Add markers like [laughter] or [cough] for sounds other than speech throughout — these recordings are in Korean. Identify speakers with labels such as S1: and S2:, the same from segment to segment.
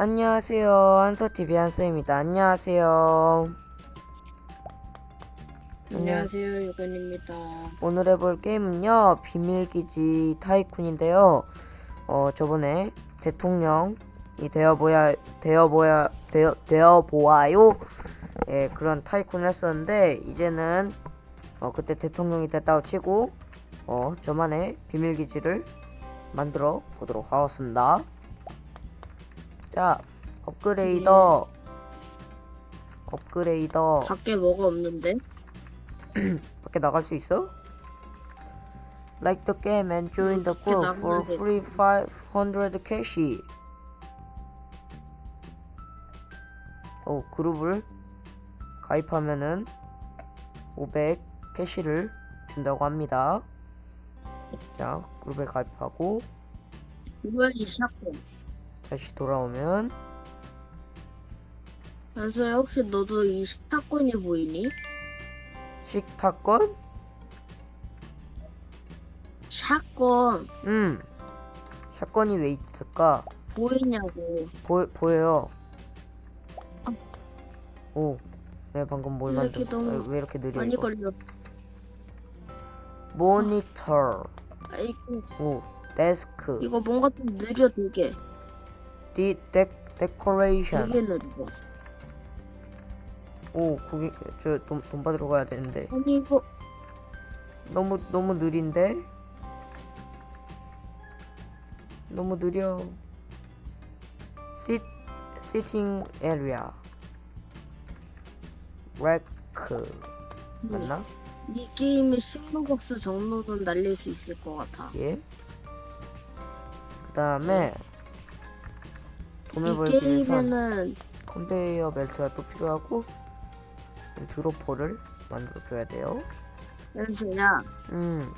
S1: 안녕하세요. 한서TV 한서입니다. 안녕하세요.
S2: 안녕하세요, 유건입니다.
S1: 오늘 해볼 게임은요, 비밀기지 타이쿤인데요. 어, 저번에 대통령이 되어보야, 되어보야, 되어, 되어보아요. 예, 그런 타이쿤을 했었는데, 이제는, 어, 그때 대통령이 됐다고 치고, 어, 저만의 비밀기지를 만들어 보도록 하겠습니다. 자, 업그레이더. 업그레이더.
S2: 밖에 뭐가 없는데? [clears throat]
S1: 밖에 나갈 수 있어? Like the game and join the group for free 500 cash. 오, 그룹을 가입하면은 500 캐시를 준다고 합니다. 자, 그룹에 가입하고
S2: 뭐야, 이 샷건.
S1: 다시 돌아오면
S2: 현수야, 혹시 너도 이 샷건이 보이니?
S1: 식탁권?
S2: 샷건
S1: 음. 샷건이 왜 있을까?
S2: 보이냐고.
S1: 보, 보여요. 오, 내가 방금 뭘
S2: 이렇게
S1: 만들?
S2: 너무
S1: 아, 왜 이렇게 느려
S2: 많이
S1: 이거?
S2: 걸려.
S1: 모니터,
S2: 아이고,
S1: 오, 데스크,
S2: 이거 뭔가 좀 느려, 되게.
S1: 디, 데, 데코레이션.
S2: 되게 느려.
S1: 오, 거기 저돈 돈 받으러 가야 되는데
S2: 아니, 이거,
S1: 너무 너무 느린데? 너무 느려. sit sitting area. 레크 맞나?
S2: 이 게임에 식로박스 정도는 날릴 수 있을 것 같아.
S1: 예. 그 다음에
S2: 이
S1: 벌기 위해서
S2: 게임에는
S1: 컨베이어 벨트가 또 필요하고 드로퍼를 만들어줘야 돼요.
S2: 현수야,
S1: 음,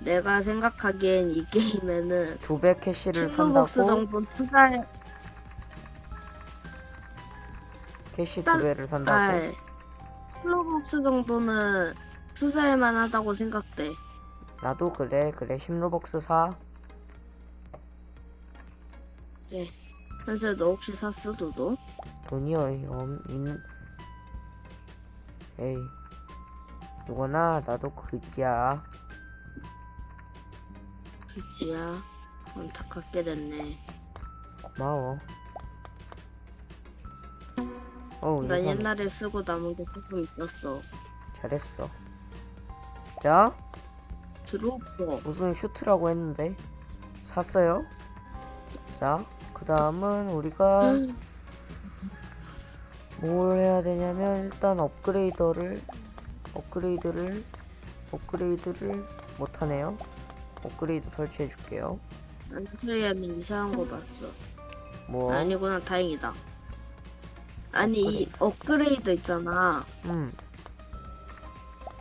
S2: 내가 생각하기엔 이 게임에는
S1: 두 배 캐시를 산다고?
S2: 정도 투자해.
S1: 캐시
S2: 딸-
S1: 두 배를 산다고?
S2: 아, 플로박스 정도는 투자할 만하다고 생각돼.
S1: 나도 그래. 그래. 10로벅스 사
S2: 이제 현수야 너 혹시 샀어 너도?
S1: 돈이 엄 있는 에이 누구나 나도 그지야
S2: 그치야. 안타깝게 됐네.
S1: 고마워 어우
S2: 난
S1: 우선
S2: 옛날에 쓰고 남은 게 조금 있었어.
S1: 잘했어 자
S2: 드로퍼.
S1: 무슨 슈트라고 했는데 샀어요 자그 다음은 우리가
S2: 음,
S1: 뭘 해야 되냐면 일단 업그레이더를 업그레이드를 업그레이드를 못하네요 업그레이드 설치해 줄게요
S2: 안수야는 이상한 거 봤어.
S1: 뭐
S2: 아니구나 다행이다. 아니 이 업그레이드 있잖아.
S1: 음,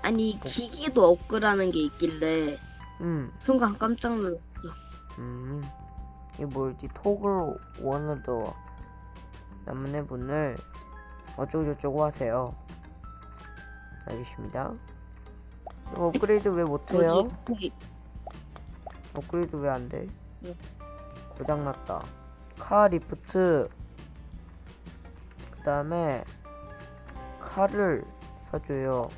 S2: 아니 이 기기도 업그라는 게 있길래
S1: 음,
S2: 순간 깜짝 놀랐어.
S1: 음. 이게 뭐지? 토글 원으로 남은 분을 어쩌고저쩌고 하세요. 알겠습니다. 이거 업그레이드 왜 못해요?
S2: 뭐지?
S1: 업그레이드 왜 안 돼?
S2: 네.
S1: 고장났다. 카 리프트. 그 다음에 칼을 사줘요.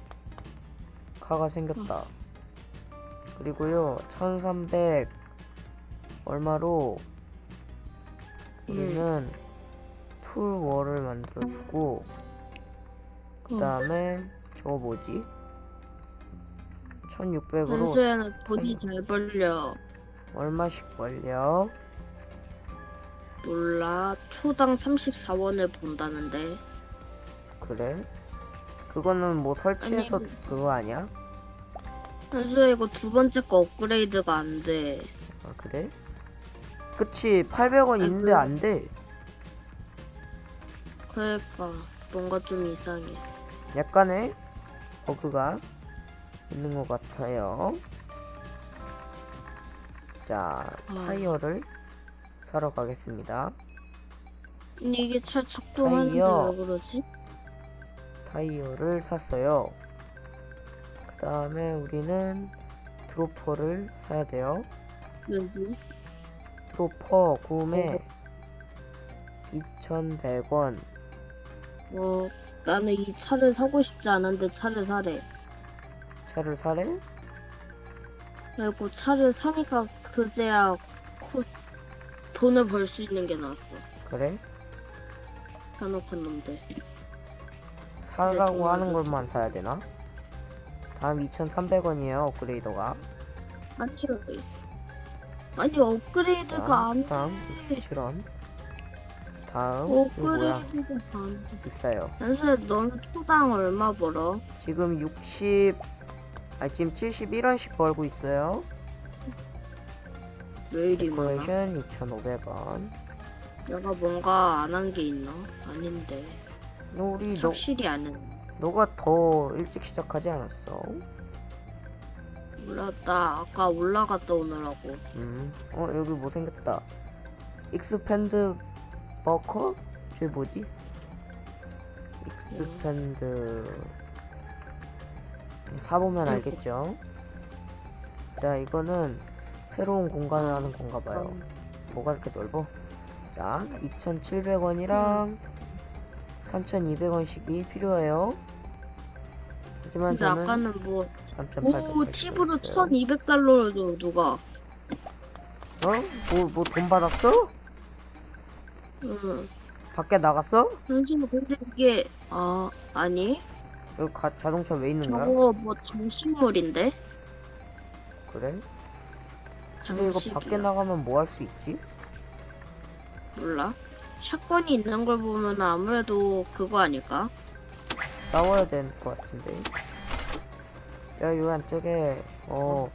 S1: 카가 생겼다. 그리고요, 1300 얼마로 우리는 툴월을 만들어주고, 그 다음에 저거 뭐지? 1600으로
S2: 한수야는 돈이 잘 벌려.
S1: 얼마씩 벌려?
S2: 몰라. 초당 34원을 본다는데.
S1: 그래? 그거는 뭐 설치해서
S2: 아니.
S1: 그거 아니야?
S2: 한수야 이거 두 번째 거 업그레이드가 안 돼.
S1: 아 그래? 그치 800원
S2: 아,
S1: 있는데
S2: 그-
S1: 안 돼.
S2: 그러니까 뭔가 좀 이상해.
S1: 약간의 버그가 있는 것 같아요. 자
S2: 아.
S1: 타이어를 사러 가겠습니다.
S2: 아니 이게 잘 작동하는데
S1: 타이어.
S2: 왜 그러지?
S1: 타이어를 샀어요. 그 다음에 우리는 드로퍼를 사야 돼요.
S2: 여기
S1: 드로퍼 구매 2,100원.
S2: 어, 나는 이 차를 사고 싶지 않은데 차를 사래.
S1: 차를 사래?
S2: 그리고 차를 사니까 그제야 코, 돈을 벌 수 있는 게 나왔어.
S1: 그래?
S2: 사놓고 놈들.
S1: 사라고
S2: 네,
S1: 하는 것만 사야 되나? 다음 2,300원이에요, 업그레이더가.
S2: 아니, 아니 업그레이드가 안
S1: 다음
S2: 돼.
S1: 67원. 다음 이거 뭐야?
S2: 업그레이드가 안 돼.
S1: 비싸요.
S2: 현수야, 넌 초당 얼마 벌어?
S1: 지금 60, 아 지금 71원씩 벌고 있어요.
S2: 왜 이리 많아?
S1: 데코레이션 2,500원.
S2: 내가 뭔가 안 한 게 있나? 아닌데.
S1: 우리 너,
S2: 확실히 안 해.
S1: 너가 더 일찍 시작하지 않았어?
S2: 나 아까 올라갔다 오느라고.
S1: 음, 어 여기 뭐 생겼다. 익스펜드 버커? 저게 뭐지? 익스펜드 사보면 알겠죠? 자 이거는 새로운 공간을 하는 건가 봐요. 뭐가 이렇게 넓어? 자 2,700원이랑 3,200원씩이 필요해요. 하지만
S2: 근데
S1: 저는
S2: 아까는 뭐,
S1: 3,800원.
S2: 오, 팁으로 1200달러를 줘, 누가.
S1: 어? 뭐 뭐 돈 받았어?
S2: 응.
S1: 밖에 나갔어?
S2: 현수는 근데 이게, 아, 아니.
S1: 여기 가, 자동차 왜 있는 거야?
S2: 저거 뭐 장식물인데?
S1: 그래? 근데 이거. 밖에 나가면 뭐 할 수 있지?
S2: 몰라. 샷건이 있는 걸 보면 아무래도 그거 아닐까?
S1: 싸워야 될것 같은데. 야, 요 안쪽에, 어,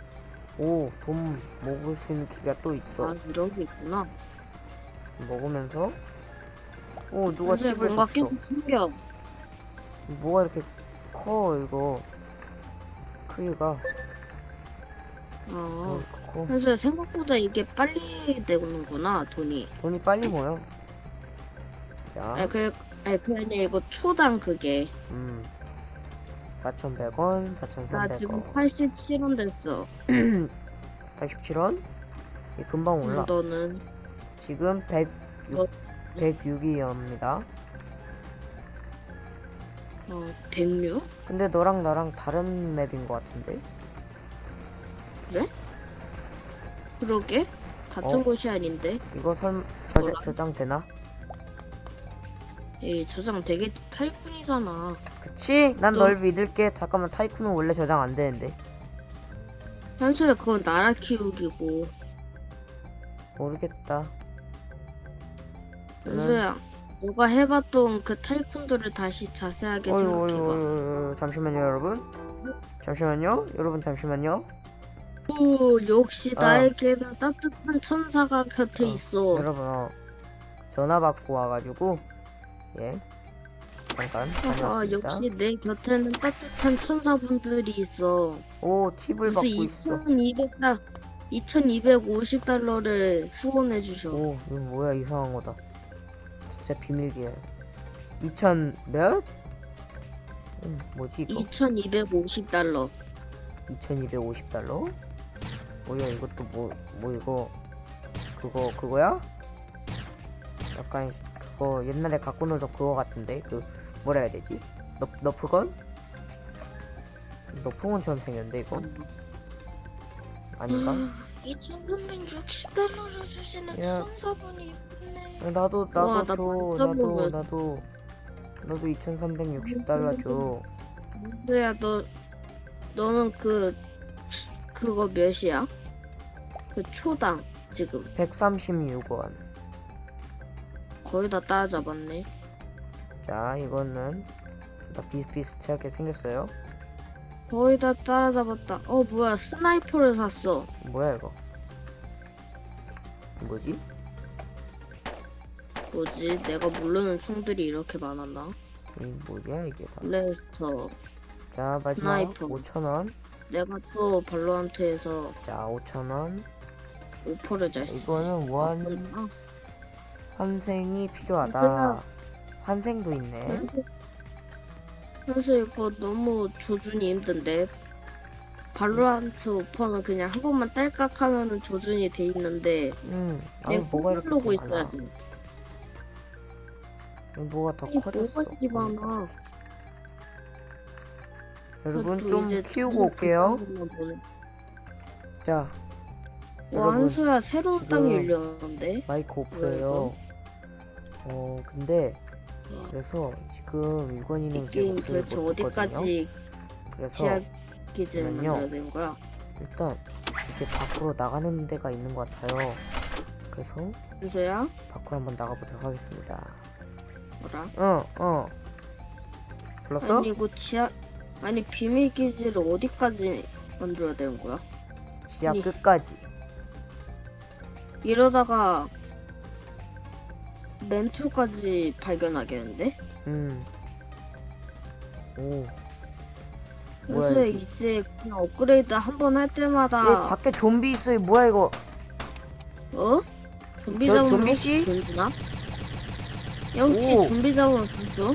S1: 오, 돈 먹을 수 있는 기가 또 있어.
S2: 아, 이런 게 있구나.
S1: 먹으면서, 오, 누가
S2: 현수야,
S1: 칩을
S2: 뭔가
S1: 줬어.
S2: 계속 생겨.
S1: 뭐가 이렇게 커, 이거. 크기가.
S2: 어.
S1: 어, 커.
S2: 현수야, 생각보다 이게 빨리 되는구나, 돈이.
S1: 돈이 빨리 모여. 자,
S2: 아니, 그, 아니, 그 아니라 이거 초당 그게.
S1: 음. 4,100원,
S2: 나 지금
S1: 4,300원.
S2: 87원 됐어. [clears throat]
S1: 87원? 이 금방
S2: 음,
S1: 올라.
S2: 너는
S1: 지금 106,
S2: 어.
S1: 106이옵니다.
S2: 어, 106?
S1: 근데 너랑 나랑 다른 맵인 것 같은데?
S2: 그러게? 같은
S1: 어.
S2: 곳이 아닌데?
S1: 이거 설 저장,
S2: 뭐라?
S1: 저장 되나?
S2: 에이, 저장 되게 타이쿤이잖아.
S1: 그치? 난
S2: 너-
S1: 널 믿을게. 잠깐만 타이쿤은 원래 저장 안 되는데.
S2: 현수야, 그건 나라 키우기고.
S1: 모르겠다.
S2: 현수야, 너가 해봤던 그 타이쿤들을 다시 자세하게
S1: 어이, 어이,
S2: 생각해봐.
S1: 어이, 어이, 잠시만요, 여러분. 잠시만요, 여러분, 잠시만요.
S2: 오, 역시
S1: 어.
S2: 나에게는 따뜻한 천사가 곁에
S1: 어,
S2: 있어.
S1: 여러분, 어, 전화 받고 와가지고, 예. 잠깐,
S2: 아,
S1: 다녀왔습니다.
S2: 역시 내 곁에는 따뜻한 천사분들이 있어.
S1: 오, 팁을 받고
S2: 무슨
S1: 있어.
S2: 2200달, 2250달러를 후원해 주셔.
S1: 오, 이거 뭐야, 이상한 거다. 진짜 비밀기에. 2000 몇? 음, 뭐지 이거?
S2: 2250달러.
S1: 2250달러? 뭐야 이것도 뭐, 뭐 이거 그거 그거야? 약간 그거 옛날에 갖고 놀던 그거 같은데 그 뭐라 해야 되지? 너, 너프건? 너프건처럼 생겼는데 이거? 아닌가? [gasps]
S2: 2360달러를 주시는
S1: 야.
S2: 천사분이 있네.
S1: 야, 나도 나도
S2: 와,
S1: 나줘 나도 나도 나도 2360달러 줘
S2: 뭐야 너 너는 그 그거 몇이야? 그 초당 지금
S1: 136원
S2: 거의 다 따라잡았네.
S1: 자 이거는 다 비슷비슷하게 생겼어요
S2: 거의 다 따라잡았다. 어 뭐야 스나이퍼를 샀어.
S1: 뭐야 이거 뭐지?
S2: 뭐지? 내가 모르는 총들이 이렇게 많았나?
S1: 이 뭐야 이게 다.
S2: 레스터.
S1: 자 마지막
S2: 스나이퍼.
S1: 5천원
S2: 내가 또 발로한테에서
S1: 자 5천원
S2: 오퍼를 잘 쓰지.
S1: 이거는 원
S2: 아,
S1: 환생이 필요하다 환생도 있네
S2: 현수 이거 너무 조준이 힘든데 발로란트 오퍼는 그냥 한 번만 딸깍 하면은 조준이 돼 있는데
S1: 음
S2: 내가
S1: 아니 뭐가 이렇게
S2: 있어야 돼.
S1: 여기 뭐가 더
S2: 아니
S1: 커졌어.
S2: 뭐가 집 많아.
S1: 여러분
S2: 저도
S1: 좀 키우고
S2: 좀
S1: 올게요. 자,
S2: 와
S1: 여러분
S2: 한수야 새로운
S1: 지금
S2: 땅이 열렸는데.
S1: 마이크 오프예요. 어, 근데
S2: 와,
S1: 그래서 지금
S2: 이
S1: 유건이는 제
S2: 게임
S1: 목소리를
S2: 도대체
S1: 못 듣거든요.
S2: 어디까지
S1: 그래서
S2: 지하 기지를
S1: 잠깐만요.
S2: 만들어야 되는 거야?
S1: 일단 이렇게 밖으로 나가는 데가 있는 것 같아요. 그래서
S2: 한수야
S1: 밖으로 한번 나가보도록 하겠습니다.
S2: 뭐라?
S1: 어, 어. 불렀어?
S2: 아니 이거 지하 아니 비밀 기지를 어디까지 만들어야 되는 거야?
S1: 지하
S2: 아니.
S1: 끝까지.
S2: 이러다가 멘토까지 발견하겠는데?
S1: 음. 오. 뭐야,
S2: 그래서
S1: 이게?
S2: 이제 그냥 업그레이드 한
S1: 번할얘
S2: 때마다
S1: 밖에 좀비 있어요. 뭐야 이거?
S2: 어? 좀비
S1: 저
S2: 잡으면
S1: 좀비 씨?
S2: 돈 주나? 야 혹시
S1: 오.
S2: 좀비 잡으면 돈 줘?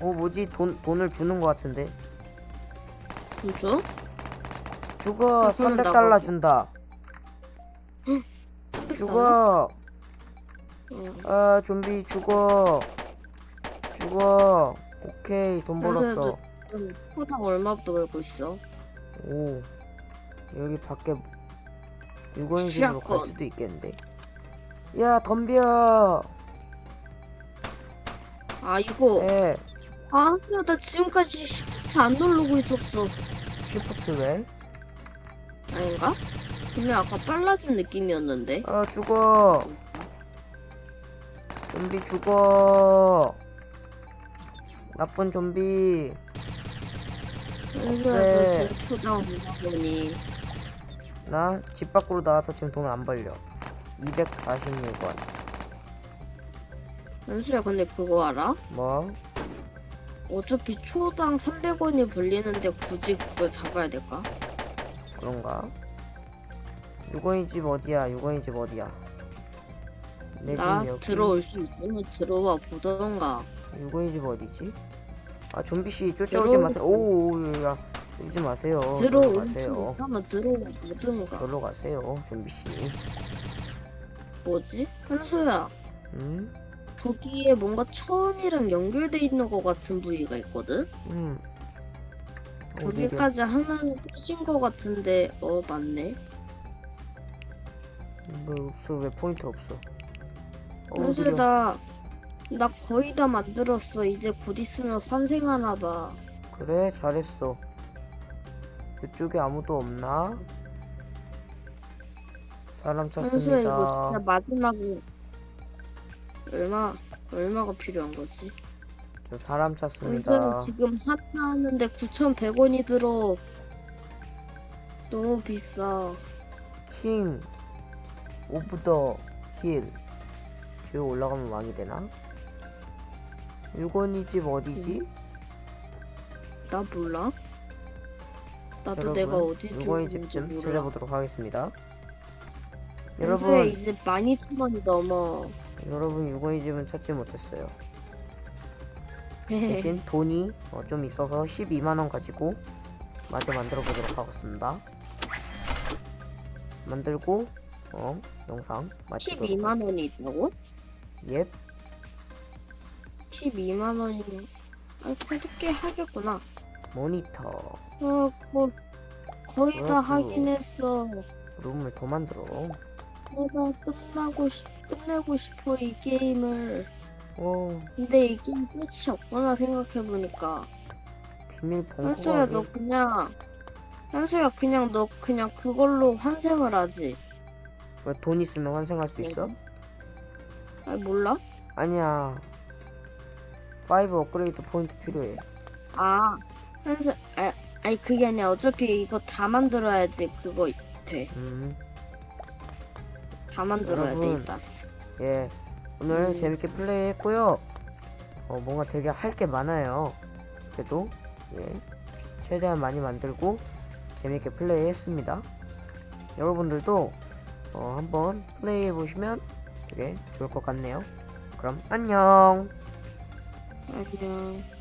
S1: 어 뭐지? 돈 돈을 주는 것 같은데.
S2: 돈 줘?
S1: 죽어.
S2: 어, 그럼
S1: 300달러
S2: 나가고.
S1: 준다. 죽어.
S2: 어.
S1: 아 좀비 죽어. 죽어. 오케이 돈 벌었어.
S2: 포장 얼마부터 벌고 있어?
S1: 오. 여기 밖에 유거인 집으로 갈. 수도 있겠는데. 야 덤벼.
S2: 아 이거
S1: 에.
S2: 아, 야, 나 지금까지 시프트 안 누르고 있었어.
S1: 쉬프트 왜?
S2: 아닌가? 근데 아까 빨라진 느낌이었는데.
S1: 아 죽어. 좀비 죽어. 나쁜 좀비.
S2: 그래서
S1: 없애.
S2: 지금 초장 오다 보니
S1: 나 집 밖으로 나와서 지금 돈 안 벌려. 246원.
S2: 현수야 근데 그거 알아?
S1: 뭐?
S2: 어차피 초당 300원이 벌리는데 굳이 그걸 잡아야 될까?
S1: 그런가? 유거인 집 어디야? 유거인 집 어디야? 내나집 여기.
S2: 들어올 수 있으면 들어와 보던가.
S1: 유거인 집 어디지? 아 좀비 씨 쫓아오지
S2: 들어올
S1: 마세요. 오오오 야 오지 마세요.
S2: 들어올 수
S1: 가세요.
S2: 있으면 들어와 보던가.
S1: 놀러 가세요, 좀비 씨.
S2: 뭐지? 현수야
S1: 음,
S2: 저기에 뭔가 처음이랑 연결돼 있는 것 같은 부위가 있거든?
S1: 음. 어디를?
S2: 저기까지 하면 끝인 것 같은데 어 맞네.
S1: 뭐 없어 왜 포인트 없어? 어,
S2: 현수야
S1: 느려.
S2: 나, 나 거의 다 만들었어. 이제 곧 있으면 환생하나 봐.
S1: 그래 잘했어. 이쪽에 아무도 없나? 사람
S2: 현수야
S1: 찾습니다.
S2: 이거 진짜 마지막에 얼마 얼마가 필요한 거지?
S1: 저 사람 찾습니다.
S2: 지금 하차하는데 9,100원이 들어. 너무 비싸.
S1: 킹 오브 더 힐. 뒤에 올라가면 왕이 되나? 유건이 집 어디지?
S2: 나 몰라. 나도
S1: 여러분,
S2: 내가 어디
S1: 유건이 집 좀. 찾아보도록 하겠습니다. 여러분,
S2: 이제 12,000원이 넘어.
S1: 여러분 유건이 집은 찾지 못했어요.
S2: 네.
S1: 대신 돈이 어, 좀 있어서 12만 원 가지고 마저 만들어 보도록 하겠습니다. 만들고 어 영상 마치도록
S2: 12만 원이 있다고?
S1: 예
S2: 12만 원이면 아 그래도 꽤 하겠구나.
S1: 모니터
S2: 어, 뭐 거의 다
S1: 그렇죠.
S2: 하긴 했어.
S1: 룸을 더 만들어
S2: 내가 끝나고 싶, 끝내고 싶어 이 게임을.
S1: 오
S2: 근데 이 게임 끝이 없구나 생각해 보니까.
S1: 비밀
S2: 현수야 너 그냥 현수야 그냥 너 그냥 그걸로 환생을 하지.
S1: 왜돈 있으면 환생할 수 있어?
S2: 아 몰라?
S1: 아니야 5 업그레이드 포인트 필요해
S2: 아 현수 아 아니 그게 아니야 어차피 이거 다 만들어야지 그거 돼.
S1: 음,
S2: 다 만들어야 돼
S1: 여러분.
S2: 일단.
S1: 예 오늘
S2: 음.
S1: 재밌게 플레이했고요 어 뭔가 되게 할 게 많아요 그래도 예 최대한 많이 만들고 재밌게 플레이했습니다 여러분들도 어 한번 플레이해 보시면 되게 좋을 것 같네요 그럼 안녕
S2: 안녕.